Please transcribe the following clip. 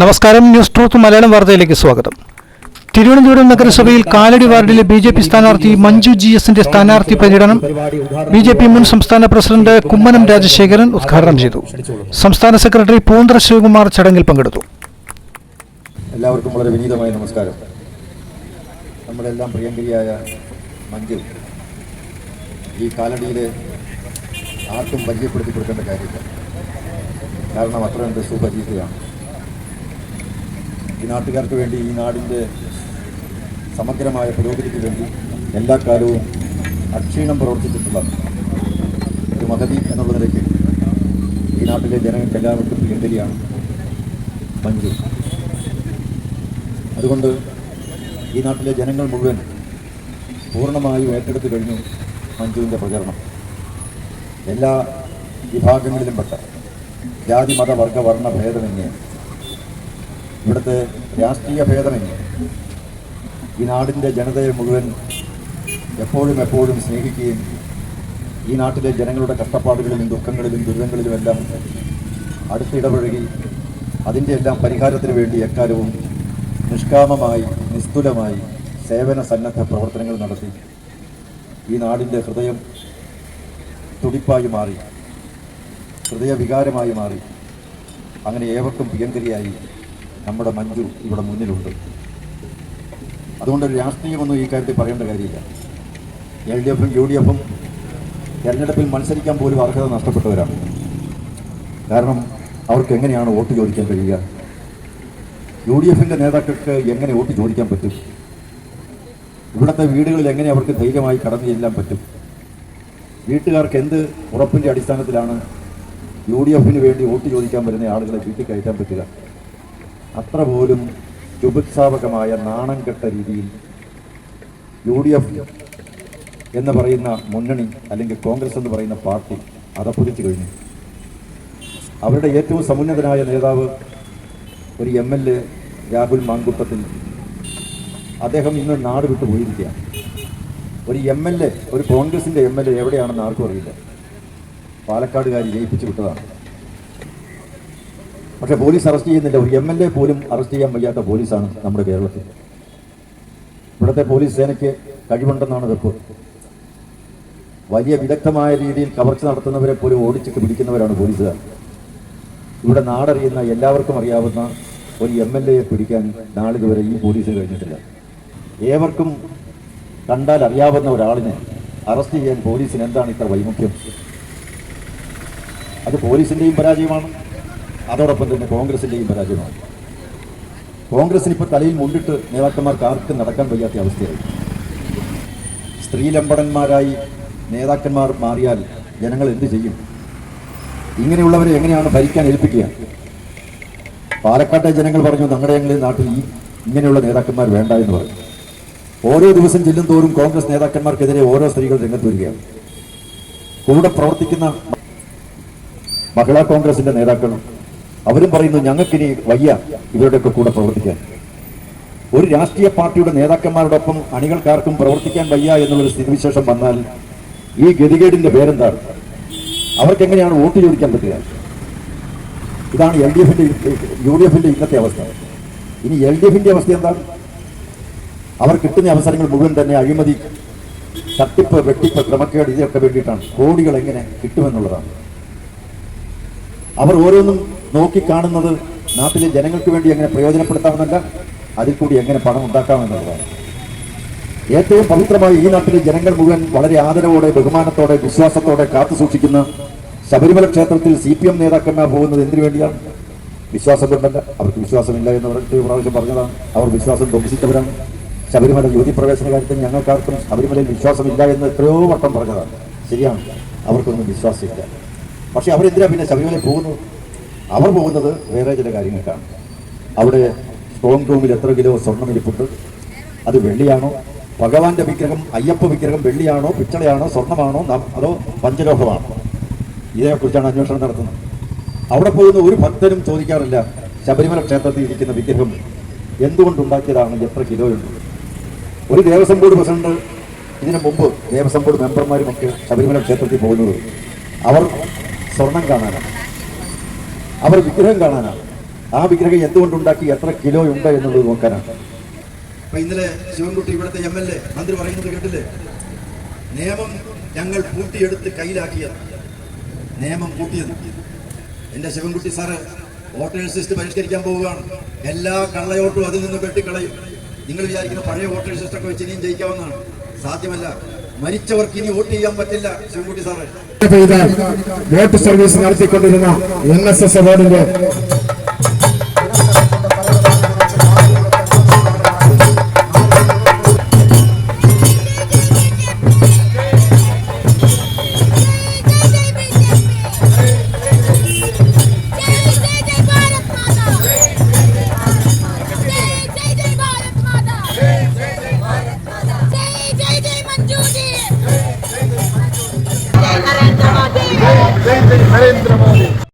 നമസ്കാരം. News truth Malayalam വാർത്തയിലേക്ക് സ്വാഗതം. തിരുവനന്തപുരം നഗരസഭയിൽ കാലടി വാർഡിലെ ബി ജെ പി സ്ഥാനാർത്ഥി മഞ്ജു ജി എസിന്റെ സ്ഥാനാർത്ഥി പര്യടനം ബി ജെ പി മുൻ സംസ്ഥാന പ്രസിഡന്റ് കുമ്മനം രാജശേഖരൻ ഉദ്ഘാടനം ചെയ്തു. സംസ്ഥാന സെക്രട്ടറി പൂന്തറ ശിവകുമാർ ചടങ്ങിൽ പങ്കെടുത്തു. എല്ലാവർക്കും വളരെ വിനീതമായ നമസ്കാരം. നമ്മുടെ എല്ലാം പ്രിയങ്കരിയായ മഞ്ജു ഈ കാലടിയിലെ ആർക്കും പരിചയപ്പെടുത്തി കൊടുക്കേണ്ട കാര്യമില്ല. കാരണം അത്ര എന്റെ സുപരിചിതയാണ് ഈ നാട്ടുകാർക്ക് വേണ്ടി ഈ നാടിന്റെ സമഗ്രമായ പുരോഗതിക്ക് വേണ്ടി എല്ലാ കാലവും അക്ഷീണം പ്രവർത്തിച്ചിട്ടുള്ള ഒരു മഹതി എന്നുള്ള നിലയ്ക്ക് ഈ നാട്ടിലെ ജനങ്ങൾക്ക് എല്ലാവർക്കും പ്രിയങ്കരിയാണ് മഞ്ജു. അതുകൊണ്ട് ഈ നാട്ടിലെ ജനങ്ങൾ മുഴുവൻ പൂർണമായും ഏറ്റെടുത്തു കഴിഞ്ഞു മഞ്ജുവിന്റെ പ്രചരണം. എല്ലാ വിഭാഗങ്ങളിലും പെട്ട ജാതി മത വർഗ വർണ ഭേദമന്യേ ഇവിടുത്തെ രാഷ്ട്രീയ ഭേദമന്യേ. ഈ നാടിന്റെ ജനതയെ മുഴുവൻ എപ്പോഴും എപ്പോഴും സ്നേഹിക്കുകയും ഈ നാട്ടിലെ ജനങ്ങളുടെ കഷ്ടപ്പാടുകളിലും ദുഃഖങ്ങളിലും ദുരിതങ്ങളിലുമെല്ലാം അടുത്തിടപഴകി അതിന്റെ എല്ലാം പരിഹാരത്തിന് വേണ്ടി എക്കാലവും നിഷ്കാമമായി നിസ്തുലമായി സേവന സന്നദ്ധ പ്രവർത്തനങ്ങൾ നടത്തി ഈ നാടിന്റെ ഹൃദയം തുടിപ്പായി മാറി ഹൃദയവികാരമായി മാറി അങ്ങനെ ഏവർക്കും പ്രിയങ്കരിയായി നമ്മുടെ മഞ്ജു ഇവിടെ മുന്നിലുണ്ട്. അതുകൊണ്ട് രാഷ്ട്രീയമൊന്നും ഈ കാര്യത്തിൽ പറയേണ്ട കാര്യമില്ല. എൽ ഡി എഫും യു ഡി എഫും തെരഞ്ഞെടുപ്പിൽ മത്സരിക്കാൻ പോലും അർഹത നഷ്ടപ്പെട്ടവരാണ്. കാരണം അവർക്ക് എങ്ങനെയാണ് വോട്ട് ചോദിക്കാൻ കഴിയുക? യു ഡി എഫിന്റെ നേതാക്കൾക്ക് എങ്ങനെ വോട്ട് ചോദിക്കാൻ പറ്റും? ഇവിടുത്തെ വീടുകളിൽ എങ്ങനെ അവർക്ക് ധൈര്യമായി കടന്നു ചെല്ലാൻ പറ്റും? വീട്ടുകാർക്ക് എന്ത് ഉറപ്പിന്റെ അടിസ്ഥാനത്തിലാണ് യു ഡി എഫിന് വേണ്ടി വോട്ട് ചോദിക്കാൻ വരുന്ന ആളുകളെ വീട്ടിൽ കയറ്റാൻ പറ്റുക? അത്ര പോലും ജുബുത്സാവകമായ നാണം കെട്ട രീതിയിൽ യു ഡി എഫ് എന്ന് പറയുന്ന മുന്നണി അല്ലെങ്കിൽ കോൺഗ്രസ് എന്ന് പറയുന്ന പാർട്ടി അതപ്പുതിച്ചു കഴിഞ്ഞു. അവരുടെ ഏറ്റവും സമുന്നതനായ നേതാവ് ഒരു M L A Rahul Mamkootathil അദ്ദേഹം ഇന്ന് നാട് വിട്ടു പോയിരിക്കുകയാണ്. ഒരു എം എൽ എ ഒരു കോൺഗ്രസിന്റെ എം എൽ എ എവിടെയാണെന്ന് ആർക്കും അറിയില്ല. പാലക്കാടുകാരി ജയിപ്പിച്ചു വിട്ടതാണ്. പക്ഷേ പോലീസ് അറസ്റ്റ് ചെയ്യുന്നില്ല. ഒരു എം എൽ എ പോലും അറസ്റ്റ് ചെയ്യാൻ വയ്യാത്ത പോലീസാണ് നമ്മുടെ കേരളത്തിൽ. ഇവിടുത്തെ പോലീസ് സേനയ്ക്ക് കഴിവുണ്ടെന്നാണ് റിപ്പോർട്ട്. വലിയ വിദഗ്ധമായ രീതിയിൽ കവർച്ച നടത്തുന്നവരെ പോലും ഓടിച്ചിട്ട് പിടിക്കുന്നവരാണ് പോലീസുകാർ. ഇവിടെ നാടറിയുന്ന എല്ലാവർക്കും അറിയാവുന്ന ഒരു എം എൽ എയെ പിടിക്കാൻ നാളിതുവരെ ഈ പോലീസിന് കഴിഞ്ഞിട്ടില്ല. ഏവർക്കും കണ്ടാൽ അറിയാവുന്ന ഒരാളിനെ അറസ്റ്റ് ചെയ്യാൻ പോലീസിന് എന്താണ് ഇത്ര വൈമുഖ്യം? അത് പോലീസിന്റെയും പരാജയമാണ്. അതോടൊപ്പം തന്നെ കോൺഗ്രസിന്റെയും പരാജയമാണ് കോൺഗ്രസിന് ഇപ്പോൾ തലയിൽ മുണ്ടിട്ട് നേതാക്കന്മാർക്ക് ആർക്കും നടക്കാൻ വയ്യാത്ത അവസ്ഥയായി. സ്ത്രീലമ്പടന്മാരായി നേതാക്കന്മാർ മാറിയാൽ ജനങ്ങൾ എന്ത് ചെയ്യും? ഇങ്ങനെയുള്ളവരെ എങ്ങനെയാണ് ഭരിക്കാൻ ഏൽപ്പിക്കുക? പാലക്കാട്ടെ ജനങ്ങൾ പറഞ്ഞു ഞങ്ങളുടെ ഞങ്ങളുടെ നാട്ടിൽ ഈ ഇങ്ങനെയുള്ള നേതാക്കന്മാർ വേണ്ട എന്ന് പറഞ്ഞു. ഓരോ ദിവസം ചെല്ലും തോറും കോൺഗ്രസ് നേതാക്കന്മാർക്കെതിരെ ഓരോ സ്ത്രീകൾ രംഗത്ത് വരികയാണ്. കൂടെ പ്രവർത്തിക്കുന്ന മഹിളാ കോൺഗ്രസിന്റെ നേതാക്കൾ അവരും പറയുന്നു ഞങ്ങൾക്കിനി വയ്യ ഇവരുടെയൊക്കെ കൂടെ പ്രവർത്തിക്കാൻ. ഒരു രാഷ്ട്രീയ പാർട്ടിയുടെ നേതാക്കന്മാരോടൊപ്പം അണികൾക്കാർക്കും പ്രവർത്തിക്കാൻ വയ്യ എന്നുള്ളൊരു സ്ഥിതിവിശേഷം വന്നാൽ ഈ ഗതികേടിന്റെ പേരെന്താണ്? അവർക്ക് എങ്ങനെയാണ് വോട്ട് ചോദിക്കാൻ പറ്റുക? ഇതാണ് എൽ ഡി എഫിന്റെ യു ഡി എഫിന്റെ ഇന്നത്തെ അവസ്ഥ. ഇനി എൽ ഡി എഫിന്റെ അവസ്ഥ എന്താണ്? അവർ കിട്ടുന്ന അവസരങ്ങൾ മുഴുവൻ തന്നെ അഴിമതി തട്ടിപ്പ് വെട്ടിപ്പ് ക്രമക്കേട് ഇതിനൊക്കെ വേണ്ടിയിട്ടാണ്. കോടികൾ എങ്ങനെ കിട്ടുമെന്നുള്ളതാണ്. അവർ ഓരോന്നും നോക്കിക്കാണുന്നത് നാട്ടിലെ ജനങ്ങൾക്ക് വേണ്ടി എങ്ങനെ പ്രയോജനപ്പെടുത്താമെന്നല്ല അതിൽ കൂടി എങ്ങനെ പണം ഉണ്ടാക്കാമെന്നുള്ളതാണ് ഏറ്റവും പവിത്രമായി ഈ നാട്ടിലെ ജനങ്ങൾ മുഴുവൻ വളരെ ആദരവോടെ ബഹുമാനത്തോടെ വിശ്വാസത്തോടെ കാത്തു സൂക്ഷിക്കുന്ന ശബരിമല ക്ഷേത്രത്തിൽ സി പി എം നേതാക്കന്മാർ പോകുന്നത് എന്തിനു വേണ്ടിയാണ്? വിശ്വാസം കൊണ്ടല്ല. അവർക്ക് വിശ്വാസമില്ല എന്ന് പറഞ്ഞിട്ട് പ്രാവശ്യം പറഞ്ഞതാണ്. അവർ വിശ്വാസം ധ്വംസിച്ചവരാണ് ശബരിമല യുവതി പ്രവേശന കാര്യത്തിൽ ഞങ്ങൾക്കാർക്കും ശബരിമലയിൽ വിശ്വാസമില്ല എന്ന് എത്രയോ വട്ടം പറഞ്ഞതാണ്. ശരിയാണ്. അവർക്കൊന്നും വിശ്വാസമില്ല. പക്ഷെ അവരെന്തിനാ പിന്നെ ശബരിമലയിൽ പോകുന്നത്? അവർ പോകുന്നത് വേറെ ചില കാര്യങ്ങൾക്കാണ്. അവിടെ സ്ട്രോങ് റൂമിൽ എത്ര കിലോ സ്വർണം ഇരിപ്പുണ്ട്? അത് വെള്ളിയാണോ? ഭഗവാന്റെ വിഗ്രഹം അയ്യപ്പ വിഗ്രഹം വെള്ളിയാണോ പിച്ചളയാണോ സ്വർണമാണോ അതോ പഞ്ചലോഹമാണോ? ഇതിനെക്കുറിച്ചാണ് അന്വേഷണം നടത്തുന്നത്. അവിടെ പോകുന്ന ഒരു ഭക്തനും ചോദിക്കാറില്ല ശബരിമല ക്ഷേത്രത്തിൽ ഇരിക്കുന്ന വിഗ്രഹം എന്തുകൊണ്ടുണ്ടാക്കിയതാണ് എത്ര കിലോയുണ്ട് ഒരു ദേവസ്വം ബോർഡ് പ്രസിഡന്റ് ഇതിനു മുമ്പ് ദേവസ്വം ബോർഡ് മെമ്പർമാരുമൊക്കെ ശബരിമല ക്ഷേത്രത്തിൽ പോകുന്നത്. അവർ സ്വർണം കാണാനാണ്. അവർ വിഗ്രഹം കാണാനാണ്. ആ വിഗ്രഹം എന്തുകൊണ്ടുണ്ടാക്കി എത്ര കിലോ ഉണ്ട് എന്നുള്ളത് നോക്കാനാണ്. അപ്പൊ ഇന്നലെ ശിവൻകുട്ടി ഇവിടുത്തെ എം എൽ എ മന്ത്രി പറയുന്നത് കേട്ടില്ലേ? നിയമം ഞങ്ങൾ പൂട്ടിയെടുത്ത് കയ്യിലാക്കിയത്. നിയമം പൂട്ടിയത്. എന്റെ ശിവൻകുട്ടി സാറ് വോട്ടേഴ്സ് ലിസ്റ്റ് പരിഷ്കരിക്കാൻ പോവുകയാണ്. എല്ലാ കള്ളയോട്ടും അതിൽ നിന്ന് വെട്ടിക്കളയും. നിങ്ങൾ വിചാരിക്കുന്ന പഴയ വോട്ടേഴ്സ് ലിസ്റ്റൊക്കെ വെച്ച് ഇനിയും ജയിക്കാവുന്നതാണ്. സാധ്യമല്ല. മരിച്ചവർക്ക് ഇനി വോട്ട് ചെയ്യാൻ പറ്റില്ല ശിവൻകുട്ടി സാറേ. വോട്ട് സർവീസ് നടത്തിക്കൊണ്ടിരുന്ന എൻ എസ് എസ് അവാർഡിന്റെ totalmente diferente.